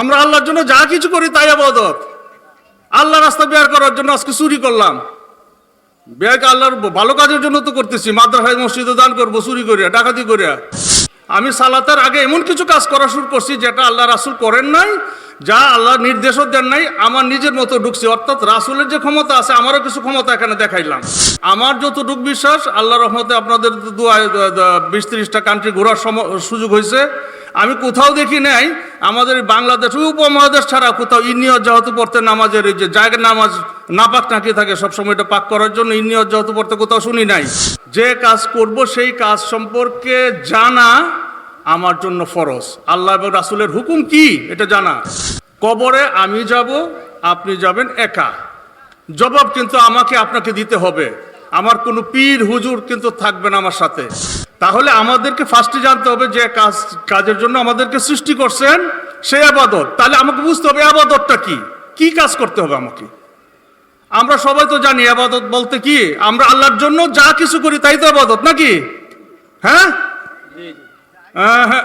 আমরা আল্লাহর জন্য যা কিছু করি তাই আবাদত। আল্লাহ রাস্তা বের করার জন্য আজকে চুরি করলাম। বেয়াকে আল্লাহর ভালো কাজের জন্য তো করতেছি, মাদ্রাসায় মসজিদে দান করব, চুরি করিয়া, ডাকাতি করিয়া। আমি সালাতের আগে এমন কিছু কাজ করা শুরু করছি যেটা আল্লাহ রাসুল করেন নাই, যা আল্লাহ নির্দেশও দেন নাই, আমার নিজের মতো ঢুকছি। অর্থাৎ রাসুলের যে ক্ষমতা আছে, আমারও কিছু ক্ষমতা এখানে দেখাইলাম। আমার যতটুক বিশ্বাস আল্লাহ রহমতে আপনাদের দু বিশ ত্রিশটা কান্ট্রি ঘোরার সুযোগ হয়েছে আমি কোথাও দেখি নাই, আমাদের বাংলাদেশ, উপমহাদেশ ছাড়া কোথাও ইনিয়ত যেহেতু পড়তে নামাজের এই যে জায়গার নামাজ নাপাক নাকি থাকে সবসময় এটা পাক করার জন্য ইনিয়ত যেহেতু পড়তে কোথাও শুনি নাই। যে কাজ করব, সেই কাজ সম্পর্কে জানা আমার জন্য ফরজ। আল্লাহ এবং রাসুলের হুকুম কি, এটা জানা। কবরে আমি যাব, আপনি যাবেন একা। জবাব কিন্তু আমাকে, আপনাকে দিতে হবে। আমার কোনো পীর, হুজুর কিন্তু থাকবে না আমার সাথে। তাহলে আমাদেরকে ফার্স্টে জানতে হবে যে কাজ, কাজের জন্য আমাদেরকে সৃষ্টি করছেন সেই আবাদত। তাহলে আমাকে বুঝতে হবে আবাদতটা কি? কি কাজ করতে হবে আমাকে? আমরা সবাই তো জানি আবাদত বলতে কি? আমরা আল্লাহর জন্য যা কিছু করি তাই তো আবাদত, নাকি? হ্যাঁ? হ্যাঁ হ্যাঁ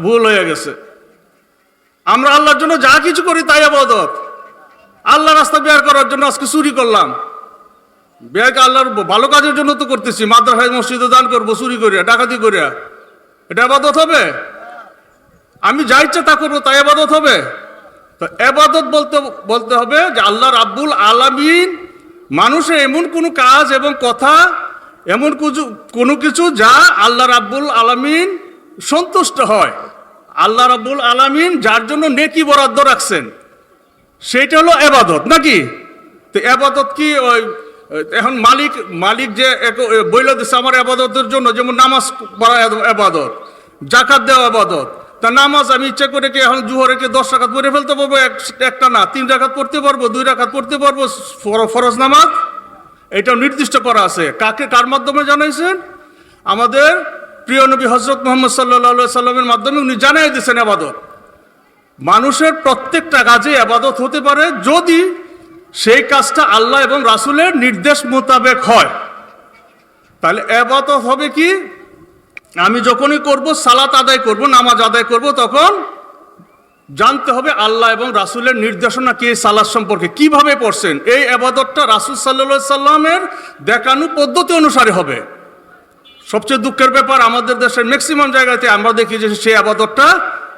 ভুল হয়ে গেছে। আমরা আল্লাহর জন্য যা কিছু করি তাই আবাদত। আল্লাহ রাস্তা বের করার জন্য আজকে চুরি করলাম। বেয়াকে আল্লাহর ভালো কাজের জন্য তো করতেছি, মাদ্রাসায় মসজিদে দান করব, চুরি করিয়া, ডাকাতি করিয়া। এটা আবাদত হবে? আমি যা ইচ্ছা তা করব, তাই আবাদত হবে? তো এবাদত বলতে বলতে হবে যে আল্লাহ রাব্বুল আলামিন মানুষের এমন কোনো কাজ এবং কথা, এমন কিছু কোনো কিছু যা আল্লাহ রাব্বুল আলামিন সন্তুষ্ট হয়। আল্লাহ রাব্বুল আলামিন যার জন্য নেকি বরাদ্দ রাখছেন, সেইটা হলো এবাদত নাকি? তো এবাদত কি ওই এখন মালিক মালিক যে বইল দিচ্ছে আমার আবাদতের জন্য, যেমন নামাজ পড়া আবাদত জাকাত দেওয়া আবাদত, তা নামাজ আমি ইচ্ছা করে কি এখন জুহরে কি দশ রাখাত পড়ে ফেলতে পারব? এক, একটা না, তিন রাখাত পড়তে পারব, দুই রাখাত পড়তে পারব ফরজ নামাজ? এটাও নির্দিষ্ট করা আছে। কাকে, কার মাধ্যমে জানাইছেন? আমাদের প্রিয় নবী হজরত মোহাম্মদ সাল্লাহ সাল্লামের মাধ্যমে উনি জানাই দিয়েছেন আবাদত। মানুষের প্রত্যেকটা কাজে আবাদত হতে পারে যদি সেই কাজটা আল্লাহ এবং রাসুলের নির্দেশ মোতাবেক হয়। তাহলে আবাদত হবে কি? আমি যখনই করব, সালাত আদায় করব, নামাজ আদায় করব, তখন জানতে হবে আল্লাহ এবং রাসুলের নির্দেশনা কি সালাদ সম্পর্কে কীভাবে পড়ছেন? এই আবাদতটা রাসুল সাল্লা সাল্লামের দেখানো পদ্ধতি অনুসারে হবে। সবচেয়ে দুঃখের ব্যাপার, আমাদের দেশের ম্যাক্সিমাম জায়গাতে আমরা দেখি যে সেই আবাদতটা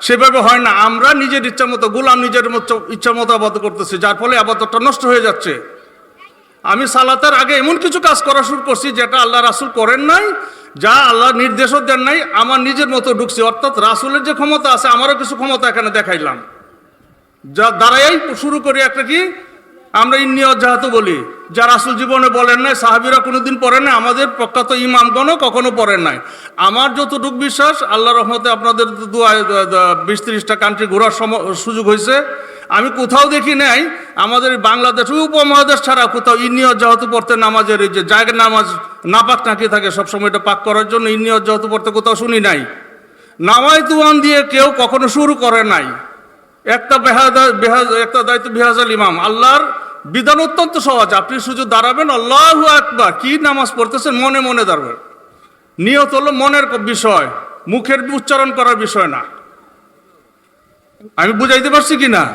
সেভাবে হয় না। আমরা নিজের ইচ্ছা মতো, গোলাম নিজের ইচ্ছা মতো আবাদ করতেছি, যার ফলে আবাদতটা নষ্ট হয়ে যাচ্ছে। আমি সালাতের আগে এমন কিছু কাজ করা শুরু করছি যেটা আল্লাহ রাসুল করেন নাই, যা আল্লাহ নির্দেশও দেন নাই, আমার নিজের মতো ঢুকছি। অর্থাৎ রাসুলের যে ক্ষমতা আছে, আমারও কিছু ক্ষমতা এখানে দেখাইলাম। যা দ্বারাই শুরু করি একটা কি? আমরা ইন্নিয়ত যাহাতো বলি, যা রাসুল জীবনে বলেন নাই, সাহাবিরা কোনোদিন পড়েন নাই, আমাদের প্রখ্যাত ইমামগণও কখনো পড়েন নাই। আমার যতটুক বিশ্বাস আল্লাহ রহমতে আপনাদের দুয়ায় বিশ ত্রিশটা কান্ট্রি ঘোরার সুযোগ হয়েছে। আমি কোথাও দেখি নাই, আমাদের বাংলাদেশ উপমহাদেশ ছাড়া কোথাও ইনিয়ত যেহেতু পড়তে নামাজের এই যে জায়গার নামাজ নাপাক নাকি থাকে, সবসময় এটা পাক করার জন্য ইনিয়ত যেহেতু পড়তে কোথাও শুনি নাই। নামাই তুয়ান দিয়ে কেউ কখনো শুরু করে নাই। একটা একটা দায়িত্ব বেহাজাল ইমাম। আল্লাহর বিধান অত্যন্ত সহজ। আপনি শুধু দাঁড়াবেন, আল্লাহ একবার কি নামাজ পড়তেছেন? মনে মনে দাঁড়াবেন। নিয়ত হলো মনের বিষয়। মুখের উচ্চারণ করার বিষয় না। আমি বুঝাইতে পারছি কি না?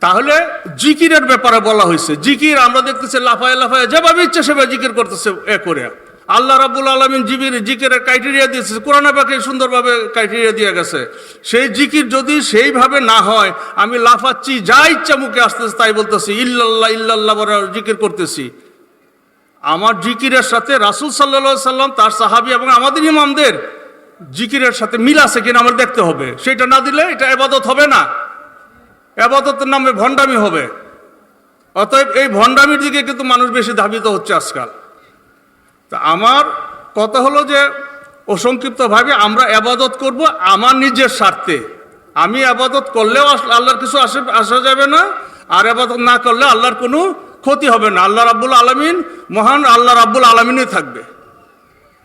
তাহলে জিকিরের ব্যাপারে বলা হয়েছে জিকির আমরা দেখতেছি লাফায় লাফায় যেভাবে ইচ্ছে সেভাবে জিকির করতেছে এ করে। আল্লাহ রাবুল আলমিন জিবির জিকিরের ক্রাইটেরিয়া দিয়েছে। কোরআন পাকে সুন্দরভাবে ক্রাইটেরিয়া দিয়ে গেছে। সেই জিকির যদি সেইভাবে না হয়, আমি লাফাচ্ছি, যা ইচ্ছা মুখে আসতেছে তাই বলতেছি, ইল্লাল্লাহ ইল্লাল্লাহ জিকির করতেছি। আমার জিকিরের সাথে রাসুল সাল্লা সাল্লাম, তার সাহাবি এবং আমাদের ইমামদের জিকিরের সাথে মিল আছে কিনা আমার দেখতে হবে। সেটা না দিলে এটা এবাদত হবে না। এবাদতের নামে ভণ্ডামি হবে। অতএব এই ভণ্ডামির দিকে কিন্তু মানুষ বেশি ধাবিত হচ্ছে আজকাল। তা আমার কথা হলো যে, অসংক্ষিপ্তভাবে আমরা আবাদত করব আমার নিজের স্বার্থে। আমি আবাদত করলেও আল্লাহর কিছু আসে, আসা যাবে না, আর আবাদত না করলে আল্লাহর কোনো ক্ষতি হবে না। আল্লাহ রাব্বুল আলমিন মহান আল্লাহ রাব্বুল আলমিনই থাকবে।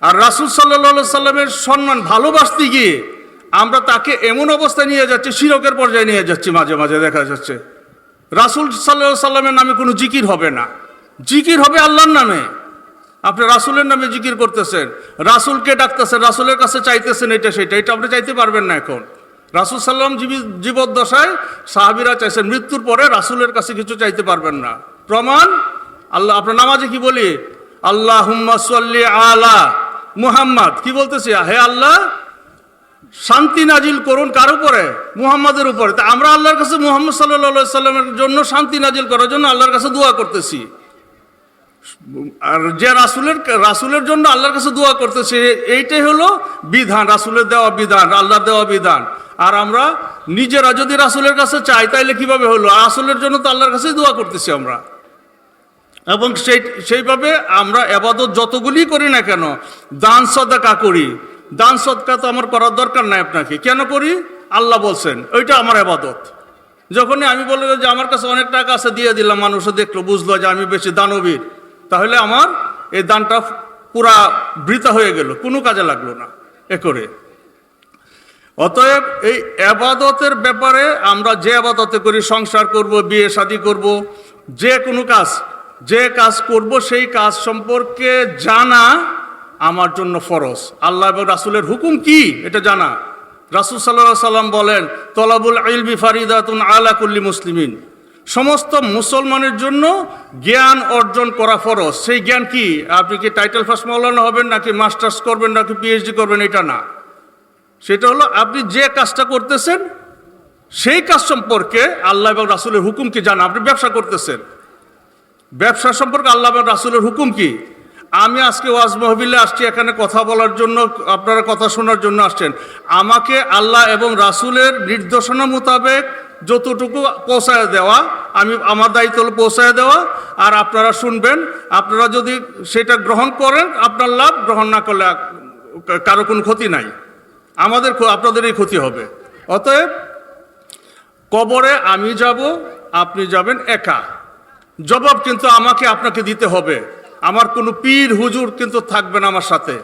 আর রাসুল সাল্লা সাল্লামের সম্মান, ভালোবাসতে গিয়ে আমরা তাকে এমন অবস্থায় নিয়ে যাচ্ছি, শিরকের পর্যায়ে নিয়ে যাচ্ছি, মাঝে মাঝে দেখা যাচ্ছে। রাসুল সাল্লাহ সাল্লামের নামে কোনো জিকির হবে না। জিকির হবে আল্লাহর নামে। আপনি রাসুলের নামে জিকির করতেছেন। রাসুলকে ডাকতেছেন, রাসুলের কাছে চাইতেছেন এটা, সেটা। এটা আপনি চাইতে পারবেন না এখন। রাসুল সাল্লাম জীবি- জীবদ্দশায় সাহাবিরা চাইছেন, মৃত্যুর পরে রাসুলের কাছে কিছু চাইতে পারবেন না। প্রমাণ? আল্লাহ, আপনার নামাজে কি বলি? আল্লাহ সাল্লি আলা মুহাম্মদ। কি বলতেছি? হে আল্লাহ, শান্তি নাজিল করুন কার উপরে? মুহাম্মাদের উপরে। তা আমরা আল্লাহর কাছে মুহাম্মদ সাল্লাহ সাল্লামের জন্য শান্তি নাজিল করার জন্য আল্লাহর কাছে দোয়া করতেছি। আর যে রাসুলের রাসুলের জন্য আল্লাহর কাছে দোয়া করতেছে, এইটাই হলো বিধান, রাসুলের দেওয়া বিধান, আল্লাহর দেওয়া বিধান। আর আমরা নিজেরা যদি রাসুলের কাছে চাই, তাইলে কীভাবে হলো? রাসুলের জন্য তো আল্লাহর কাছে দোয়া করতেছি আমরা। এবং সেই সেইভাবে আমরা এবাদত যতগুলি করি না কেন, দান সদাকা করি। দান সদকা তো আমার করার দরকার নাই আপনাকে। কেন করি? আল্লাহ বলছেন, ওইটা আমার এবাদত। যখনই আমি বললাম যে, আমার কাছে অনেক টাকা আছে, দিয়ে দিলাম। মানুষও দেখল, বুঝলো যে আমি বেশি দানবীর। তাহলে আমার এই দানটা পুরা বৃথা হয়ে গেল, কোনো কাজে লাগল না, এ করে। অতএব এই আবাদতের ব্যাপারে আমরা যে আবাদতে করি, সংসার করব, বিয়ে শাদী করব, যে কোনো কাজ, যে কাজ করব সেই কাজ সম্পর্কে জানা আমার জন্য ফরজ। আল্লাহ এবং রাসুলের হুকুম কি? এটা জানা। রাসুল সাল্লাহ সাল্লাম বলেন, তলাবুল ইলবি ফারিদাতুন আলা কুল্লি মুসলিমিন। সমস্ত মুসলমানের জন্য জ্ঞান অর্জন করা ফরজ। সেই জ্ঞান কি? আপনি কি টাইটেল ফার্স্ট মৌলানা হবেন, নাকি মাস্টার্স করবেন, নাকি পিএইচডি করবেন, এটা না। সেটা হলো আপনি যে কাজটা করতেছেন, সেই কাজ সম্পর্কে আল্লাহ এবং রাসুলের হুকুম কি? জানা, আপনি ব্যবসা করতেছেন। ব্যবসা সম্পর্কে আল্লাহ এবং রাসুলের হুকুম কি? আমি আজকে ওয়াজ মহবিলে আসছি, এখানে কথা বলার জন্য, আপনারা কথা শোনার জন্য আসছেন। আমাকে আল্লাহ এবং রাসুলের নির্দেশনা মোতাবেক যতটুকু পৌঁছায় দেওয়া আমি, আমার দায়িত্ব হলো পৌঁছায় দেওয়া, আর আপনারা শুনবেন, আপনারা যদি সেটা গ্রহণ করেন, আপনার লাভ গ্রহণ না করলে কারও কোনো ক্ষতি নাই। আমাদের আপনাদেরই ক্ষতি হবে। অতএব, কবরে আমি যাব, আপনি যাবেন একা। জবাব কিন্তু আমাকে আপনাকে দিতে হবে। আমার কোনো পীর, হুজুর কিন্তু থাকবে না আমার সাথে।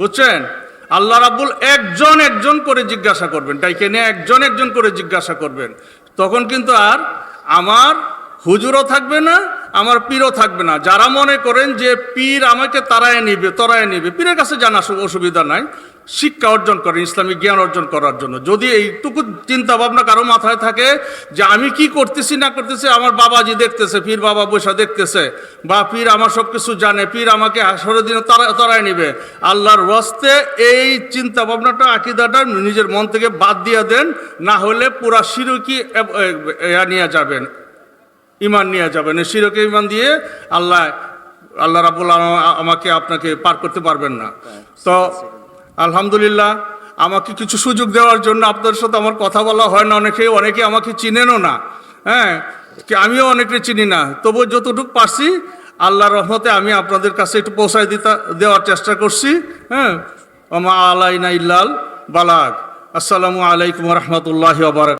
বুঝছেন? আল্লাহ রাব্বুল একজন একজন করে জিজ্ঞাসা করবেন। তাই কেনে একজন একজন করে জিজ্ঞাসা করবেন। তখন কিন্তু আর আমার হুজুরও থাকবে না, আমার পীরও থাকবে না। যারা মনে করেন যে পীর আমাকে তারায় নিবে, তরায় নিবে, পীরের কাছে জানা অসুবিধা নাই। শিক্ষা অর্জন করেন ইসলামিক জ্ঞান অর্জন করার জন্য। যদি এইটুকু চিন্তা ভাবনা কারও মাথায় থাকে যে আমি কি করতেছি না করতেছি আমার বাবাজি দেখতেছে পীর বাবা বৈশা দেখতেছে বা পীর আমার সব কিছু জানে পীর আমাকে আসরের দিনে তারা তারাই নিবে। আল্লাহর ওয়াস্তে এই চিন্তা ভাবনাটা আকিদাটা নিজের মন থেকে বাদ দিয়ে দেন না হলে পুরা শিরকি নিয়ে যাবেন ইমান নিয়ে যাবেন। শিরকে ইমান দিয়ে আল্লাহ আল্লাহ রাবুল আমাকে আপনাকে পার করতে পারবেন না। তো আলহামদুলিল্লাহ, আমাকে কিছু সুযোগ দেওয়ার জন্য আপনাদের সাথে আমার কথা বলা হয় না। অনেকে অনেকে আমাকে চিনেনও না। হ্যাঁ আমিও অনেকে চিনি না। তবু যতটুকু পারছি আল্লাহ রহমতে আমি আপনাদের কাছে একটু পৌঁছায় দিতে, দেওয়ার চেষ্টা করছি। হ্যাঁ আমা আলাইনা ইল্লাল বালাক আসসালামু আলাইকুম রহমতুল্লাহ বারাক